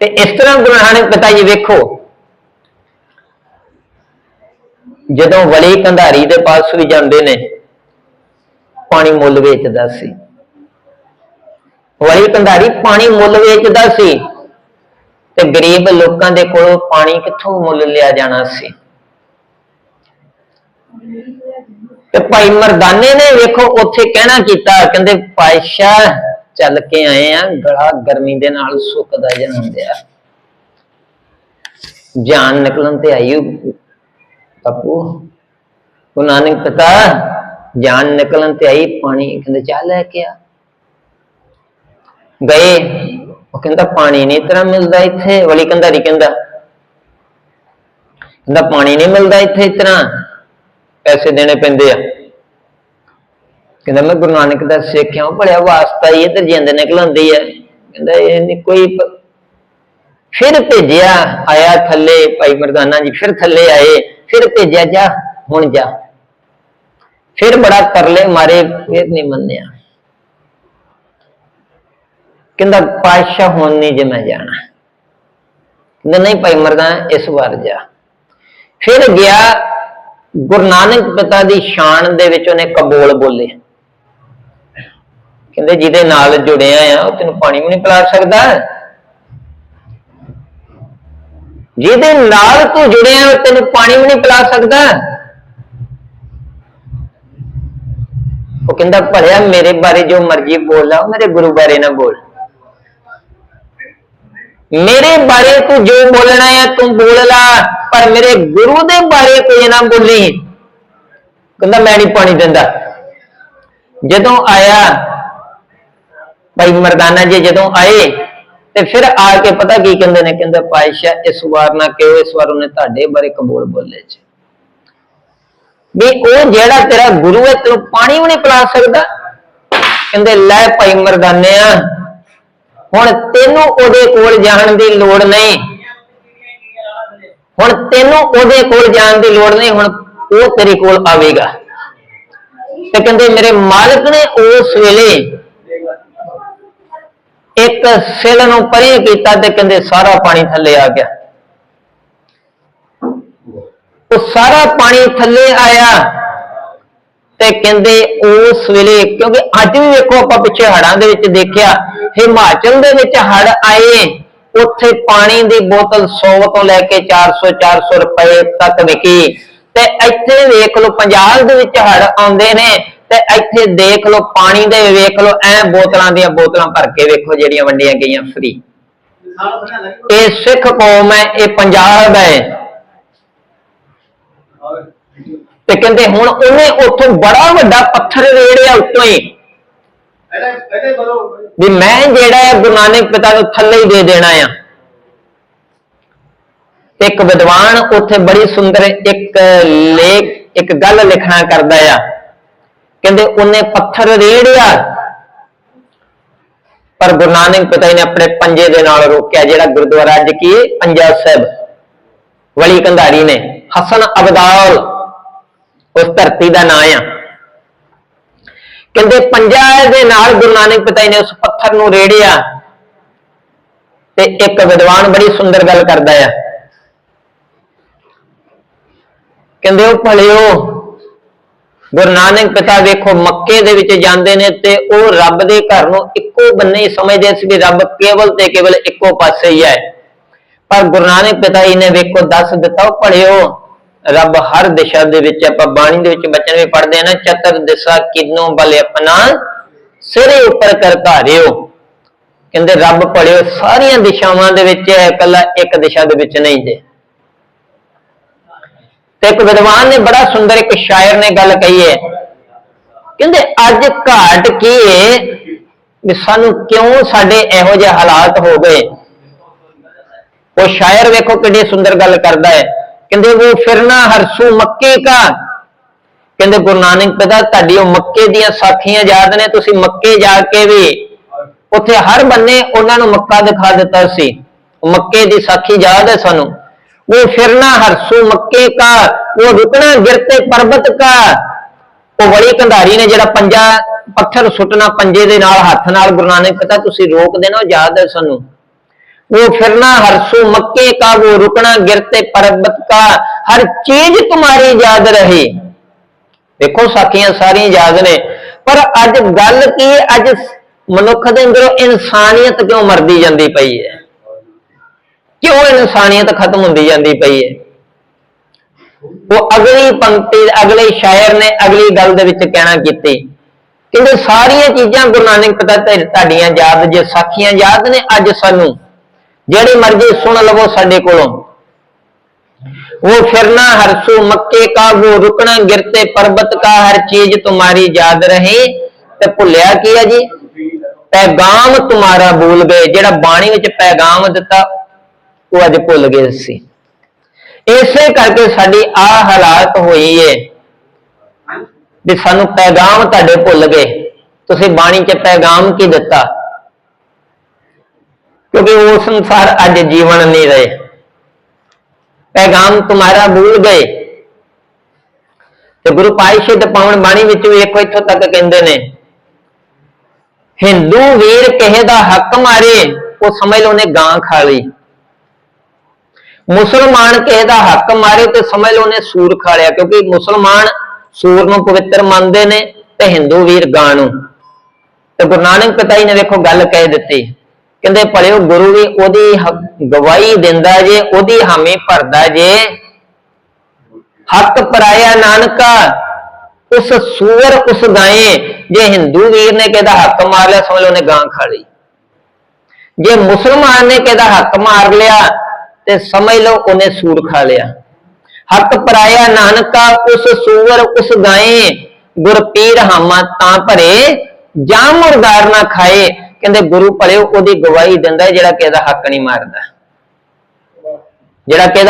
ਤੇ ਇਸ ਤਰ੍ਹਾਂ ਗੁਰੂ ਨਾਨਕ ਪਿਤਾ ਜੀ ਵੇਖੋ, ਜਦੋਂ ਵਲੀ ਕੰਧਾਰੀ ਦੇ ਪਾਸ ਵੀ ਜਾਂਦੇ ਨੇ, ਪਾਣੀ ਮੁੱਲ ਵੇਚਦਾ ਸੀ। ਵਲੀ ਕੰਧਾਰੀ ਪਾਣੀ ਮੁੱਲ ਵੇਚਦਾ ਸੀ ਤੇ ਗਰੀਬ ਲੋਕਾਂ ਦੇ ਕੋਲੋਂ ਪਾਣੀ ਕਿੱਥੋਂ ਮੁੱਲ ਲਿਆ ਜਾਣਾ ਸੀ? ਤੇ ਭਾਈ ਮਰਦਾਨੇ ਨੇ ਵੇਖੋ, ਉੱਥੇ ਕਹਿਣਾ ਕੀਤਾ, ਕਹਿੰਦੇ ਪਾਤਸ਼ਾਹ ਚੱਲ ਕੇ ਆਏ ਆ, ਗਲਾ ਗਰਮੀ ਦੇ ਨਾਲ ਸੁੱਕਦਾ ਜਾਂਦਿਆ ਜਾਨ ਨਿਕਲਣ ਤੇ ਆਈ ਓ ਬਾਪੂ। ਨਾਨਕ ਪਿਤਾ, ਜਾਨ ਨਿਕਲਣ ਤੇ ਆਈ, ਪਾਣੀ ਕਹਿੰਦੇ ਚਾਹ ਲੈ ਕੇ ਆ। ਗਏ, ਉਹ ਕਹਿੰਦਾ ਪਾਣੀ ਨਹੀਂ ਤਰ੍ਹਾਂ ਮਿਲਦਾ ਇੱਥੇ, ਵਲੀ ਕੰਧਾਰੀ ਕਹਿੰਦਾ। ਕਹਿੰਦਾ ਪਾਣੀ ਨਹੀਂ ਮਿਲਦਾ ਇੱਥੇ ਇਸ ਤਰ੍ਹਾਂ ਪੈਸੇ ਦੇਣੇ ਪੈਂਦੇ ਆ। ਕਹਿੰਦਾ ਮੈਂ ਗੁਰੂ ਨਾਨਕ ਦਾ ਸਿੱਖ ਹਾਂ ਭਲਿਆ ਵਾਸਤਾ ਹੀ ਇੱਧਰ ਜਿੰਦ ਨਿਕਲਉਂਦੀ ਹੈ। ਕਹਿੰਦਾ ਇਹ ਨਹੀਂ ਕੋਈ ਫਿਰ ਭੇਜਿਆ, ਆਇਆ ਥੱਲੇ, ਭਾਈ ਮਰਦਾਨਾ ਜੀ, ਫਿਰ ਥੱਲੇ ਆਏ, ਫਿਰ ਭੇਜਿਆ, ਜਾ, ਹੁਣ ਜਾ। ਫਿਰ ਬੜਾ ਤਰਲੇ ਮਾਰੇ, ਫਿਰ ਨਹੀਂ ਮੰਨਿਆ। ਕਹਿੰਦਾ, ਪਾਤਸ਼ਾਹ, ਹੁਣ ਨਹੀਂ ਜੇ ਮੈਂ ਜਾਣਾ। ਕਹਿੰਦਾ, ਨਹੀਂ ਭਾਈ ਮਰਦਾਨਾ, ਇਸ ਵਾਰ ਜਾ। ਫਿਰ ਗਿਆ ਗੁਰੂ ਨਾਨਕ ਪਿਤਾ ਦੀ ਸ਼ਾਨ ਦੇ ਵਿੱਚ ਉਹਨੇ ਕਬੋਲ ਬੋਲੇ। ਕਹਿੰਦੇ ਜਿਹਦੇ ਨਾਲ ਜੁੜਿਆ ਆ, ਉਹ ਤੈਨੂੰ ਪਾਣੀ ਵੀ ਨਹੀਂ ਪਿਲਾ ਸਕਦਾ। ਜਿਹਦੇ ਨਾਲ ਤੂੰ ਜੁੜਿਆ, ਉਹ ਤੈਨੂੰ ਪਾਣੀ ਵੀ ਨਹੀਂ ਪਿਲਾ ਸਕਦਾ। ਉਹ ਕਹਿੰਦਾ, ਭਲਿਆ, ਮੇਰੇ ਬਾਰੇ ਜੋ ਮਰਜ਼ੀ ਬੋਲ ਮੇਰੇ ਗੁਰੂ ਬਾਰੇ ਨਾ ਬੋਲ। ਮੇਰੇ ਬਾਰੇ ਤੂੰ ਜੋ ਬੋਲਣਾ ਹੈ ਤੂੰ ਬੋਲ ਲਾ, ਪਰ ਮੇਰੇ ਗੁਰੂ ਦੇ ਬਾਰੇ ਕੋਈ ਨਾ ਬੋਲੀ। ਕਹਿੰਦਾ, ਮੈਂ ਨਹੀਂ ਪਾਣੀ ਦਿੰਦਾ। ਜਦੋਂ ਆਇਆ ਭਾਈ ਮਰਦਾਨਾ ਜੀ ਜਦੋਂ ਆਏ ਤੇ ਫਿਰ ਆ ਕੇ ਪਤਾ ਕੀ ਕਹਿੰਦੇ ਨੇ, ਕਹਿੰਦੇ ਪਾਤਸ਼ਾਹ ਇਸ ਵਾਰ ਨਾ ਕਿਉਂ, ਇਸ ਵਾਰ ਉਹਨੇ ਤੁਹਾਡੇ ਬਾਰੇ ਕਬੂਲ ਬੋਲੇ ਚ ਵੀ ਉਹ ਜਿਹੜਾ ਤੇਰਾ ਗੁਰੂ ਹੈ, ਤੈਨੂੰ ਪਾਣੀ ਵੀ ਨਹੀਂ ਪਿਲਾ ਸਕਦਾ। ਕਹਿੰਦੇ, ਲੈ ਭਾਈ ਮਰਦਾਨਿਆ, ਹੁਣ ਤੈਨੂੰ ਉਹਦੇ ਕੋਲ ਜਾਣ ਦੀ ਲੋੜ ਨਹੀਂ। ਹੁਣ ਤੈਨੂੰ ਉਹਦੇ ਕੋਲ ਜਾਣ ਦੀ ਲੋੜ ਨਹੀਂ, ਹੁਣ ਉਹ ਤੇਰੇ ਕੋਲ ਆਵੇਗਾ। ਤੇ ਕਹਿੰਦੇ, ਮੇਰੇ ਮਾਲਕ ਨੇ ਉਸ ਵੇਲੇ ਇੱਕ ਸਿਲ ਨੂੰ ਪਰੇ ਕੀਤਾ ਤੇ ਕਹਿੰਦੇ ਸਾਰਾ ਪਾਣੀ ਥੱਲੇ ਆ ਗਿਆ। ਉਹ ਸਾਰਾ ਪਾਣੀ ਥੱਲੇ ਆਇਆ ਤੇ ਕਹਿੰਦੇ ਉਸ ਵੇਲੇ, ਕਿਉਂਕਿ ਅੱਜ ਵੀ ਵੇਖੋ ਆਪਾਂ ਪਿੱਛੇ ਹੜਾਂ ਦੇ ਵਿੱਚ ਦੇਖਿਆ, ਹਿਮਾਚਲ ਦੇ ਵਿੱਚ ਹੜ ਆਏ, ਉੱਥੇ ਪਾਣੀ ਦੀ ਬੋਤਲ 100 ਤੋਂ ਲੈ ਕੇ 400 400 ਰੁਪਏ ਤੱਕ ਵਿਕੀ। ਤੇ ਇੱਥੇ ਵੇਖ ਲਓ, ਪੰਜਾਬ ਦੇ ਵਿੱਚ ਹੜ ਆਉਂਦੇ ਨੇ ਤੇ ਇੱਥੇ ਦੇਖ ਲਓ, ਪਾਣੀ ਦੇ ਵੇਖ ਲਓ, ਐ ਬੋਤਲਾਂ ਦੀਆਂ ਬੋਤਲਾਂ ਭਰ ਕੇ ਵੇਖੋ ਜਿਹੜੀਆਂ ਵੰਡੀਆਂ ਗਈਆਂ ਫ੍ਰੀ ਇਹ ਸਿੱਖ ਕੌਮ ਹੈ, ਇਹ ਪੰਜਾਬ ਹੈ। ਤੇ ਕਹਿੰਦੇ ਹੁਣ ਉਹਨੇ ਉੱਥੋਂ ਬੜਾ ਵੱਡਾ ਪੱਥਰ ਰੇੜਿਆ ਉੱਤੋਂ ਹੀ। ਵੀ ਮੈਂ ਜਿਹੜਾ ਹੈ, ਗੁਰੂ ਨਾਨਕ ਪਿਤਾ ਨੂੰ ਥੱਲੇ ਹੀ ਦੇ ਦੇਣਾ ਆ। ਇੱਕ ਵਿਦਵਾਨ ਉੱਥੇ ਬੜੀ ਸੁੰਦਰ ਇੱਕ ਲੇਖ, ਇੱਕ ਗੱਲ ਲਿਖਣਾ ਕਰਦਾ ਆ। ਕਹਿੰਦੇ ਉਹਨੇ ਪੱਥਰ ਰੇੜਿਆ। ਪਰ ਗੁਰੂ ਨਾਨਕ ਪਿਤਾ ਜੀ ਨੇ ਆਪਣੇ ਪੰਜੇ ਦੇ ਨਾਲ ਰੋਕਿਆ, ਜਿਹੜਾ ਗੁਰਦੁਆਰਾ ਅੱਜ ਕੀ ਪੰਜਾ ਸਾਹਿਬ। ਵਲੀ ਕੰਧਾਰੀ ਨੇ, ਹਸਨ ਅਬਦਾਲ ਉਸ ਧਰਤੀ ਦਾ ਨਾਂ ਆ। ਕਹਿੰਦੇ ਪੰਜਾ ਦੇ ਨਾਲ ਗੁਰੂ ਨਾਨਕ ਪਿਤਾ ਜੀ ਨੇ ਉਸ ਪੱਥਰ ਨੂੰ ਰੇੜਿਆ ਤੇ ਇੱਕ ਵਿਦਵਾਨ ਬੜੀ ਸੁੰਦਰ ਗੱਲ ਕਰਦਾ ਆ। ਕਹਿੰਦੇ ਉਹ ਭਲਿਓ ਗੁਰੂ ਨਾਨਕ ਪਿਤਾ ਵੇਖੋ, ਮੱਕੇ ਦੇ ਵਿੱਚ ਜਾਂਦੇ ਨੇ ਤੇ ਉਹ ਰੱਬ ਦੇ ਘਰ ਨੂੰ ਇੱਕੋ ਬੰਨੇ ਹੀ ਸਮਝਦੇ ਸੀ ਵੀ ਰੱਬ ਕੇਵਲ ਤੇ ਕੇਵਲ ਇੱਕੋ ਪਾਸੇ ਹੀ ਹੈ। ਪਰ ਗੁਰੂ ਨਾਨਕ ਪਿਤਾ ਜੀ ਨੇ ਵੇਖੋ, ਦੱਸ ਦਿੱਤਾ, ਉਹ ਭਲਿਓ, ਰੱਬ ਹਰ ਦਿਸ਼ਾ ਦੇ ਵਿੱਚ, ਆਪਾਂ ਬਾਣੀ ਦੇ ਵਿੱਚ ਬਚਨ ਵੀ ਪੜਦੇ ਆ ਨਾ, ਚਤਰ ਦਿਸ਼ਾ ਕਿਨੋਂ ਬਲ ਆਪਣਾ ਸਿਰੇ ਉੱਪਰ ਕਰ ਧਾਰਿਓ। ਕਹਿੰਦੇ, ਰੱਬ ਭਲਿਓ, ਸਾਰੀਆਂ ਦਿਸ਼ਾਵਾਂ ਦੇ ਵਿੱਚ ਹੈ ਇਕੱਲਾ ਇੱਕ ਦਿਸ਼ਾ ਦੇ ਵਿੱਚ ਨਹੀਂ ਜੇ। ਤੇ ਇੱਕ ਵਿਦਵਾਨ ਨੇ ਬੜਾ ਸੁੰਦਰ ਇੱਕ ਸ਼ਾਇਰ ਨੇ ਗੱਲ ਕਹੀ ਹੈ। ਕਹਿੰਦੇ, ਅੱਜ ਘਾਟ ਕੀ ਹੈ ਵੀ ਸਾਨੂੰ ਕਿਉਂ ਸਾਡੇ ਇਹੋ ਜਿਹੇ ਹਾਲਾਤ ਹੋ ਗਏ? ਉਹ ਸ਼ਾਇਰ ਵੇਖੋ ਕਿੰਨੀ ਸੁੰਦਰ ਗੱਲ ਕਰਦਾ ਹੈ। ਕਹਿੰਦੇ ਉਹ ਫਿਰਨਾ ਹਰਸੂ ਮੱਕੇ ਕਾ। ਕਹਿੰਦੇ, ਗੁਰੂ ਨਾਨਕ ਪਿਤਾ, ਤੁਹਾਡੀ ਉਹ ਮੱਕੇ ਦੀਆਂ ਸਾਖੀਆਂ ਯਾਦ ਨੇ, ਤੁਸੀਂ ਮੱਕੇ ਜਾ ਕੇ ਵੀ ਉੱਥੇ ਹਰ ਬੰਨੇ ਉਹਨਾਂ ਨੂੰ ਮੱਕਾ ਦਿਖਾ ਦਿੱਤਾ ਸੀ। ਮੱਕੇ ਦੀ ਸਾਖੀ ਯਾਦ ਹੈ ਸਾਨੂੰ। ਉਹ ਫਿਰਨਾ ਹਰਸੂ ਮੱਕੇ ਕਾ ਉਹ ਰੁਕਣਾ ਗਿਰਤੇ ਪਰਬਤ ਕਾ ਉਹ ਵਲੀ ਕੰਧਾਰੀ ਨੇ ਜਿਹੜਾ ਪੰਜਾ ਪੱਥਰ ਸੁੱਟਣਾ ਪੰਜੇ ਦੇ ਨਾਲ ਹੱਥ ਨਾਲ ਗੁਰੂ ਨਾਨਕ ਪਿਤਾ ਤੁਸੀਂ ਰੋਕ ਦੇਣਾ ਉਹ ਯਾਦ ਹੈ ਸਾਨੂੰ वो फिरना हरसू मक्के का वो रुकना गिरते पर्वत का हर चीज तुम्हारी याद रहे ਦੇਖੋ ਸਾਖੀਆਂ ਸਾਰੀਆਂ ਯਾਦ ਨੇ ਪਰ ਅੱਜ ਗੱਲ ਕੀ ਹੈ ਅੱਜ ਮਨੁੱਖ ਦੇ ਅੰਦਰੋਂ ਇਨਸਾਨੀਅਤ ਕਿਉਂ ਮਰਦੀ ਜਾਂਦੀ ਪਈ ਹੈ ਕਿਉਂ ਇਨਸਾਨੀਅਤ ਖਤਮ ਹੁੰਦੀ ਜਾਂਦੀ ਪਈ ਹੈ। ਉਹ ਅਗਲੀ ਪੰਕਤੀ, ਅਗਲੇ ਸ਼ਾਇਰ ਨੇ ਅਗਲੀ ਗੱਲ ਦੇ ਵਿੱਚ ਕਹਿਣਾ ਕੀਤੀ ਕਹਿੰਦੇ ਸਾਰੀਆਂ ਚੀਜ਼ਾਂ ਗੁਰੂ ਨਾਨਕ ਪਤਾ ਤੁਹਾਡੀਆਂ ਯਾਦ, ਜੇ ਸਾਖੀਆਂ ਯਾਦ ਨੇ ਅੱਜ ਸਾਨੂੰ, ਜਿਹੜੇ ਮਰਜ਼ੀ ਸੁਣ ਲਵੋ ਸਾਡੇ ਕੋਲੋਂ। ਉਹ ਫਿਰਨਾ, ਹਰਸੂ, ਮੱਕੇ ਕਾ ਉਹ ਰੁਕਣਾ, ਗਿਰਤੇ, ਪਰਬਤ, ਕਾ ਹਰ ਚੀਜ਼ ਤੁਹਾਡੀ ਯਾਦ ਰਹੇ, ਤੇ ਭੁੱਲਿਆ ਕੀ ਆ ਜੀ? ਪੈਗਾਮ ਤੁਹਾਡਾ ਭੁੱਲ ਗਏ, ਜਿਹੜਾ ਬਾਣੀ ਵਿੱਚ ਪੈਗਾਮ ਦਿੱਤਾ ਉਹ ਅੱਜ ਭੁੱਲ ਗਏ ਸੀ। ਇਸੇ ਕਰਕੇ ਸਾਡੀ ਆ ਹਾਲਾਤ ਹੋਈ ਏ ਵੀ ਸਾਨੂੰ ਪੈਗਾਮ ਤੁਹਾਡੇ ਭੁੱਲ ਗਏ। ਤੁਸੀਂ ਬਾਣੀ 'ਚ ਪੈਗਾਮ ਕੀ ਦਿੱਤਾ? ਕਿਉਂਕਿ ਉਹ ਸੰਸਾਰ ਅੱਜ ਜੀਵਨ ਨਹੀਂ ਰਹੇ। ਪੈਗਾਮ ਤੁਹਾਰਾ ਭੁੱਲ ਗਏ। ਤੇ ਗੁਰੂ ਪਾਤਸ਼ਾਹ ਦੇ ਪਾਵਨ ਬਾਣੀ ਵਿੱਚ ਵੀ ਵੇਖੋ ਇੱਥੋਂ ਤੱਕ ਕਹਿੰਦੇ ਨੇ, ਹਿੰਦੂ ਵੀਰ ਕਿਸੇ ਦਾ ਹੱਕ ਮਾਰੇ, ਉਹ ਸਮਝ ਲਓ ਉਹਨੇ ਗਾਂ ਖਾ ਲਈ। ਮੁਸਲਮਾਨ ਕਿਸੇ ਦਾ ਹੱਕ ਮਾਰੇ ਤੇ ਸਮਝ ਲਓ ਉਹਨੇ ਸੂਰ ਖਾ ਲਿਆ, ਕਿਉਂਕਿ ਮੁਸਲਮਾਨ ਸੂਰ ਨੂੰ ਪਵਿੱਤਰ ਮੰਨਦੇ ਨੇ ਤੇ ਹਿੰਦੂ ਵੀਰ ਗਾਂ ਨੂੰ। ਤੇ ਗੁਰੂ ਨਾਨਕ ਪਿਤਾ ਜੀ ਨੇ ਵੇਖੋ ਗੱਲ ਕਹਿ ਦਿੱਤੀ, ਕਹਿੰਦੇ ਭਲਿਓ ਗੁਰੂ ਵੀ ਉਹਦੀ ਹ- ਗਵਾਹੀ ਦਿੰਦਾ ਜੇ, ਉਹਦੀ ਹਾਮੀ ਭਰਦਾ ਜੇ। ਹੱਕ ਪਰਾਇਆ ਨਾਨਕਾ, ਉਸ ਸੂਰ ਉਸ ਗਾਏ, ਜੇ ਹਿੰਦੂ ਵੀਰ ਨੇ ਕਿਹਦਾ ਹੱਕ ਮਾਰ ਲਿਆ, ਸਮਝ ਲਓ ਉਹਨੇ ਗਾਂ ਖਾ ਲਈ। ਜੇ ਮੁਸਲਮਾਨ ਨੇ ਕਿਹਦਾ ਹੱਕ ਮਾਰ ਲਿਆ ਤੇ ਸਮਝ ਲਓ ਉਹਨੇ ਸੂਰ ਖਾ ਲਿਆ। ਹੱਕ ਪਰਾਇਆ ਨਾਨਕਾ, ਉਸ ਸੂਰ, ਉਸ ਗਾਏ ਗੁਰਪੀਰ ਹਾਮਾ ਤਾਂ ਭਰੇ, ਜਾਂ ਮੁਰਦਾਰ ਨਾ ਖਾਏ। ਕਹਿੰਦੇ ਗੁਰੂ ਭਲੇ ਉਹਦੀ ਗਵਾਹੀ ਦਿੰਦਾ ਜਿਹੜਾ ਕਿਸੇ ਦਾ ਹੱਕ ਨਹੀਂ ਮਾਰਦਾ। ਜਿਹੜਾ ਕਿਸੇ